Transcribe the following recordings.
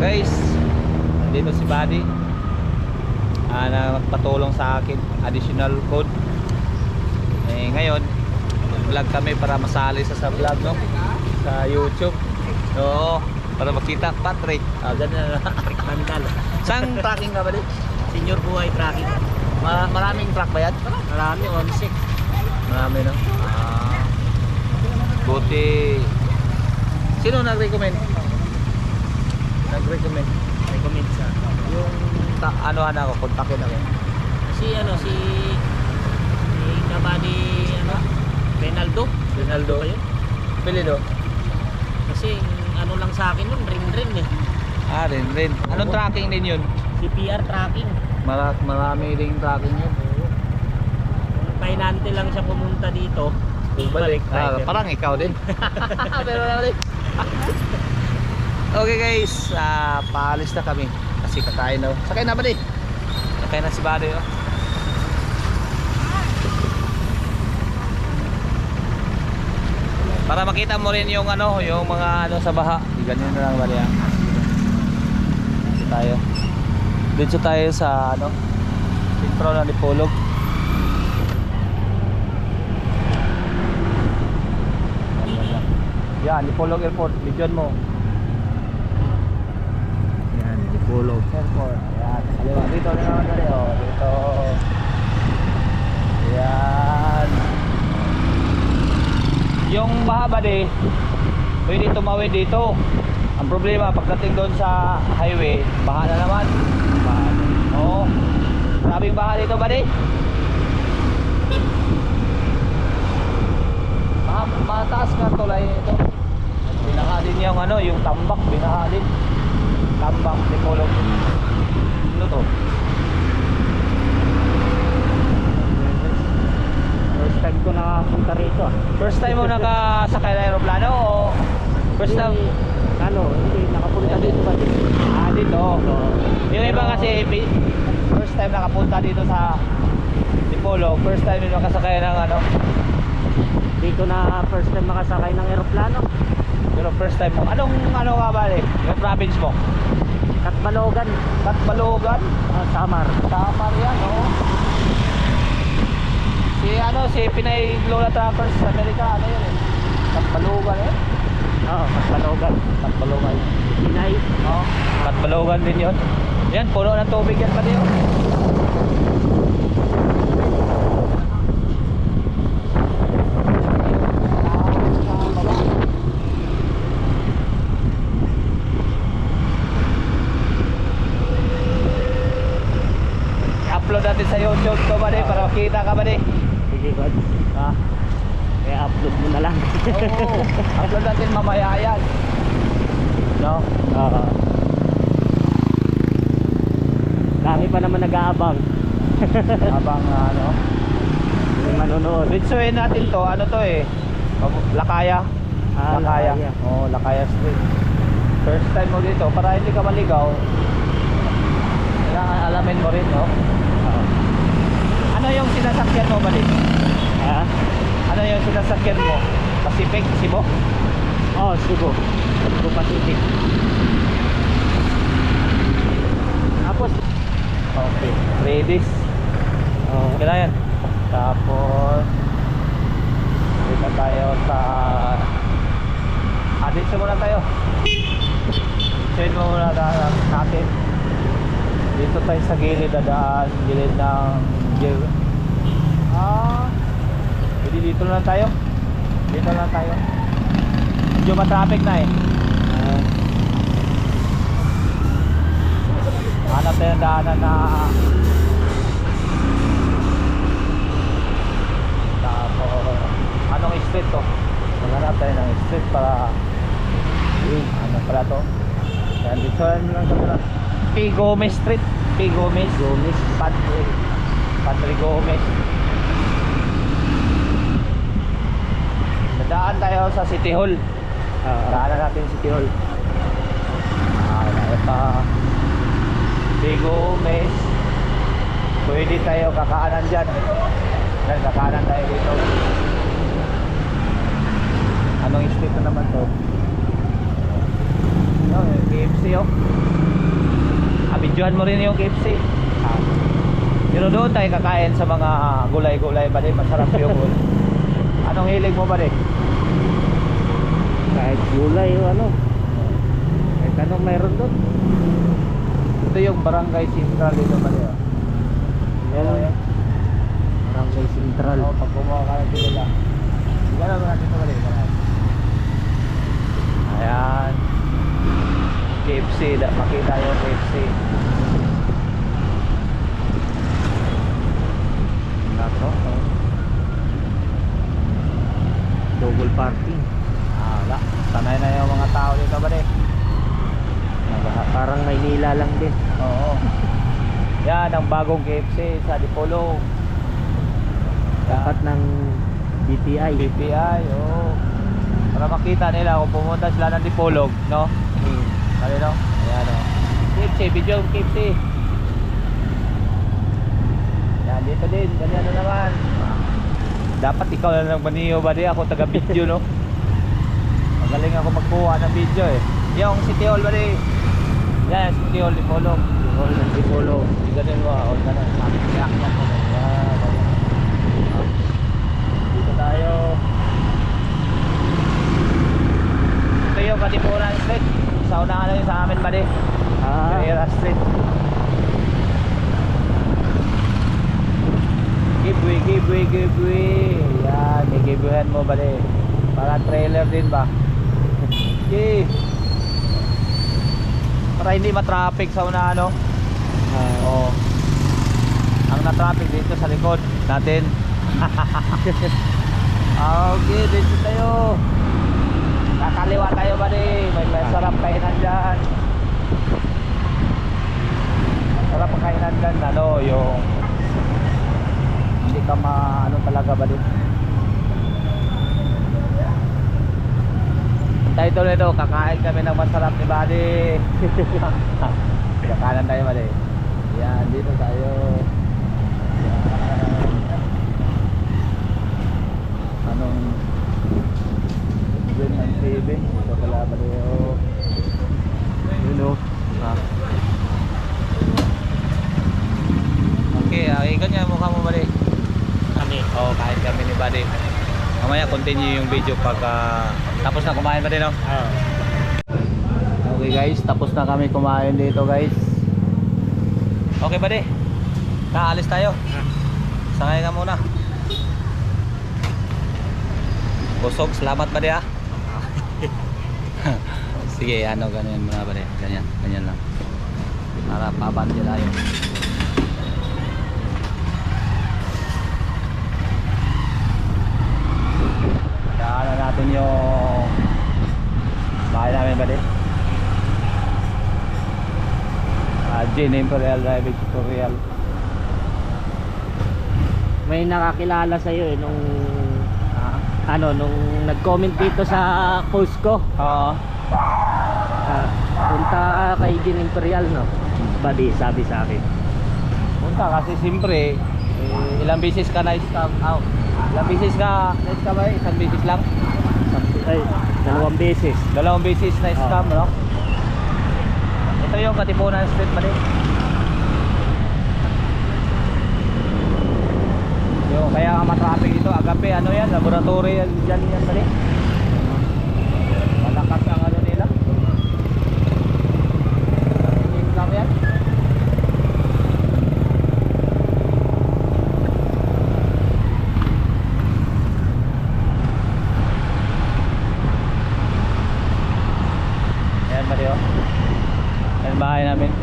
guys dito si Buddy ah, na magpatulong sa akin additional code eh ngayon vlog kami para masali sa sa vlog no sa YouTube oo para makita Patrick ah, ganyan na Bandal. saan tracking ka ba din? Senior buhay tracking. Ma maraming track ba yan? Marami, on sick. marami no ah, buti sino nag-recommend? Nag-recommend Recommend sa. yung ta- ano ano ako kontakin ako Si ano, si... Si Kabady, ano? Renaldo. Ronaldo Ba yun? Pilido Kasi ano lang sa akin nun, rin-rin eh. ah rin rin anong tracking din yun? CPR tracking. Mara marami ding tracking yun Kung pahinante lang siya pumunta dito, balik ah, rider. parang ikaw din pero wala okay guys. Ah, paalis na kami. Kasi kakain daw. Sakay na ba di? sakay na si Bado oh. para makita mo rin yung ano yung mga ano sa baha. Ganyan na lang bali ah. dito tayo. Dito tayo sa ano intro na Dipolog yan Dipolog Airport. Bigyan mo Dipolog Airport yan kaliwa. Dito na naman tayo dito. Yan yung baha ba di pwede tumawid dito. Ang problema pagdating doon sa highway baha na naman. Baha oo. Sabing baha dito ba di Ah, mataas nga tulay ito. Binaha din yung ano, yung tambak, binaha din. Tambak, Dipolog. Ano to? First time ko nakapunta rito ah. First time mo nakasakay ng aeroplano o first time? Ano, hindi, nakapunta dito ba dito? Ah, dito. Yung iba kasi first time nakapunta dito sa Dipolog, first time yung nakasakay ng ano, Dito na first time makasakay ng eroplano. Pero first time mo. Anong ano nga ba eh? Yung province mo? Katbalogan, Katbalogan? ah, Samar. Tamar yan, oo. Si ano, si Pinay Lola Trappers sa Amerika, ano yun eh. Katbalogan eh. Oo, Katbalogan. Katbalogan. Pinay. Oo. Katbalogan din yun. Yan, puno ng tubig yan pati yun. upload natin sa YouTube to ba para makita ka ba Sige, God. Ha? Kaya upload mo na lang. Oo, upload natin mamaya yan. No? Oo. Dami pa naman nag-aabang. Habang ano, Yung manonood. Bitsuhin natin to, ano to eh. Lakaya. Ah, Lakaya. Lakaya. Oo, Lakaya Street. First time mo dito, para hindi ka maligaw. Kailangan alamin mo rin, no? Ano yung sinasakyan mo ba dito? Ha? Ano yung sinasakyan mo? Pacific, Cebu? Oh, Cebu. Cebu Pacific. Tapos, Okay. Ladies. oh, Okay na yan. Tapos, dito tayo sa... Ah, dito muna tayo. Dito muna tayo natin. Dito tayo sa gilid dadaan, gilid ng gil. Ah, hindi dito lang tayo. Dito na lang tayo. Medyo matraffic na eh. ah, Hanap tayo ng daanan na Tapos Anong street to? Maghanap tayo ng street para Yun, ano pala to? Yan, dito lang kami lang P. Gomez Street P. Gomez Gomez Padre Padre Gomez. Nadaan tayo sa City Hall. Ah, Daanan natin City Hall. Ah, wala pa. Bigo, Mes Pwede tayo kakaanan dyan. Dahil kakaanan tayo dito. Anong street na naman to? Oh, KFC oh. Videohan mo rin yung KFC. Ah, Pero doon tayo kakain sa mga gulay-gulay ba din, masarap yung gulay. Anong hilig mo ba din? kahit gulay o ano. Kahit anong meron doon. Ito yung barangay central dito ba din? Yan o yan. Barangay Central. Oo, pag kumuha ka ng dito lang. Gano'n mo natin ito ba din? Ayan. KFC, makita yung KFC. Parking. Ah, wala. Sanay na yung mga tao dito ba? Naba- Parang Maynila lang din. Oo. Yan ang bagong KFC sa Dipolo. Tapat ng BTI. BPI, oo. Para makita nila kung pumunta sila ng Dipolog, no? Hmm. Ano no? Ayan o. KFC, video KFC. Yan, dito din. Ganyan na naman. Dapat ikaw na lang maniyo ba di ako taga video no? Magaling ako magkuha ng video eh. Yung City Hall ba di? Yan, City Hall Dipolog. Hall ng Dipolo. Hindi ganun mo, o ganun. Yak, yak mo. Yan, ganyan. Dito tayo. Ito yung Katipunan Street. Sa unahan lang sa amin ba di? Ah, Street. Giveaway, giveaway, giveaway. Yan, may giveawayan mo ba di? Para trailer din ba? Okay. Para hindi matraffic sa unahan, no? ah, Oo. Ang na-traffic dito sa likod natin. okay, dito tayo. Kakaliwa tayo ba May masarap kainan dyan. Sarap ang kainan dyan. Ano, yung ka ma ano talaga ba Ang title nito, kakain kami ng masarap ni Buddy. Kakanan tayo Buddy. Yan, dito tayo. Yan. Anong Green and TV? Ito pala ba tayo? Yun o. Ah. Okay, okay, ganyan mukha mo. Oo, oh, kain kami ni Buddy. Mamaya continue yung video pag ah, tapos na kumain ba din, no? Ah, Okay guys, tapos na kami kumain dito guys. Okay di? Naalis tayo. Sakay ka muna. Busog, salamat di ha? Sige, ano, ganyan muna di? Ganyan, ganyan lang. Para pabandi tayo. Natin yung bahay namin ba di? Ah, Gin Imperial Driving Tutorial. may nakakilala sa iyo eh nung Ah, ano nung nag-comment dito sa post ko. Oo. Ah, punta ka kay Gin Imperial no. Badi sabi sa akin. Punta kasi siyempre eh, ilang beses ka na scam out. Ilang beses ka na scam ay isang beses lang. Ay, dalawang beses. Dalawang beses na scam, no? Ito yung Katipunan Street ba din? Yung kaya nga matraffic dito, agape ano yan, laboratory yan dyan yan ba din? Malakas ang ano nila. Yung scam yan. Ba diyo? Ayan bahay namin.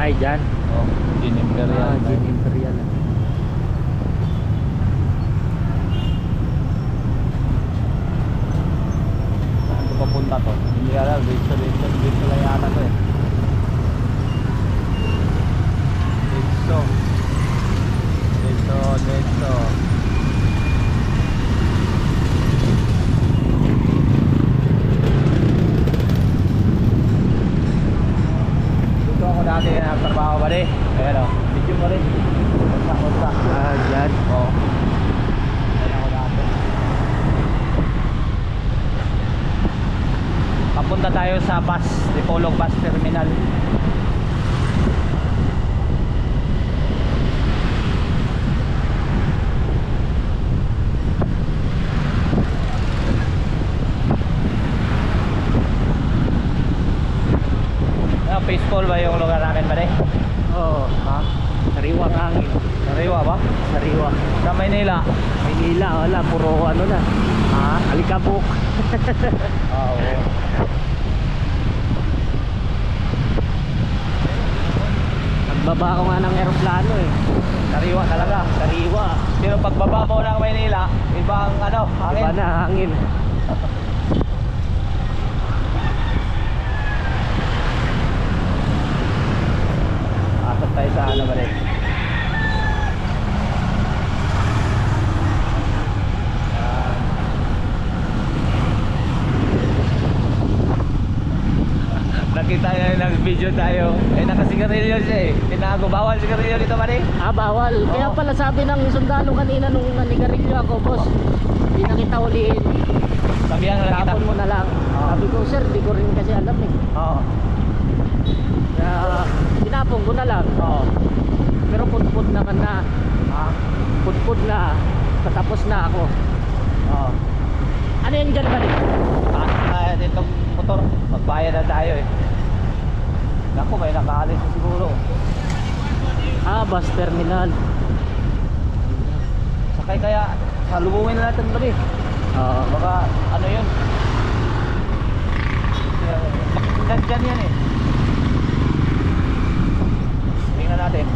Ay, dyan. Oh, Gin Imperial. Ah, Gin Imperial. Saan ko papunta to? Hindi alam, dito, dito, dito lang yata to eh. Dito, dito. Dito ako dati nagtrabaho ba di? Ayan o, video mo rin. Kunsa, kunsa. Ah, dyan. Oo. Ayan ako dati. Papunta tayo sa bus, Dipolog Bus Terminal. peaceful ba yung lugar namin ba Oo. Ha? Sariwang hangin. Sariwa ba? Sariwa. Sa Maynila. Maynila, wala. Puro ano na. Ha? Alikabok. Oo. Nagbaba ako nga ng aeroplano eh. Sariwa talaga. Sariwa. Pero pagbaba mo ng Maynila, ibang ano, hangin. Iba na hangin. Asap tayo sa ano ba rin? Nag-video tayo. Eh, nakasigarilyo siya eh. Tinago. Bawal sigarilyo dito rin? Ah, bawal. Kaya Oo. pala sabi ng sundalo kanina nung nanigarilyo ako, boss. Hindi na kita ulihin. Sabihan na lang kita. Tapon mo na lang. Oo. Sabi ko, sir, di ko rin kasi alam eh. Oo. Kaya, tinapon ko na lang. Oo. Pero putput na ka na. Ha? Putput na. Patapos na ako. Oo. Ano yan dyan ba rin? Ah, itong motor. Magbayad na tayo eh. Naku, may nakaalis na siguro. Ah, bus terminal. Sakay kaya, salubungin na natin kami. Oo. Baka ano yun? Nandyan yan eh. Tingnan natin.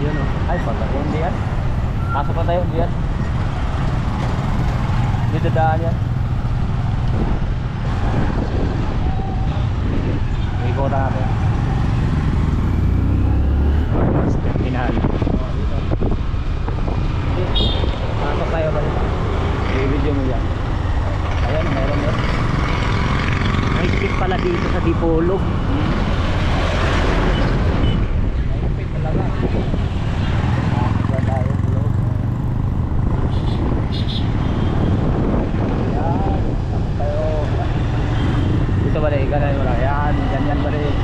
Yun oh. Ay, pala hindi yan. Pasok na tayo, hindi yan. Hindi dadaan yan. Ikaw na natin. Bus terminal. Pasok tayo ba? I-video mo yan. Ayan, meron yun. May stick pala dito sa Dipolog. Mahigpit talaga. Pasok na tayo sa loob. Yan. Pasok tayo. Dito ba rin? Ganun mo lang. Yan. Ganyan ba rin?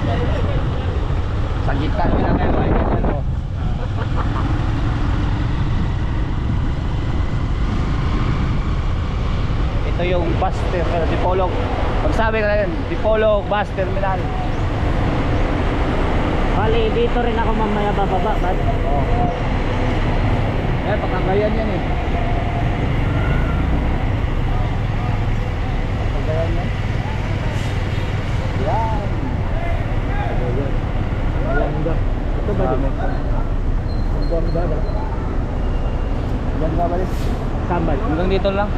Sa gitna nila ngayon. Ay, ganyan mo. Ito yung bus terminal, Dipolog. Pagsabi ka na yun, Dipolog Bus Terminal. Bali, dito rin ako mamaya bababa. Ba't? Oh. Yan, pakagayan yan eh. Pakagayan yan. Yan. Pakagayan. Ganda. Ito ba? Ang ganda ba? Sambal. Hanggang dito lang. Okay, hanggang dito lang.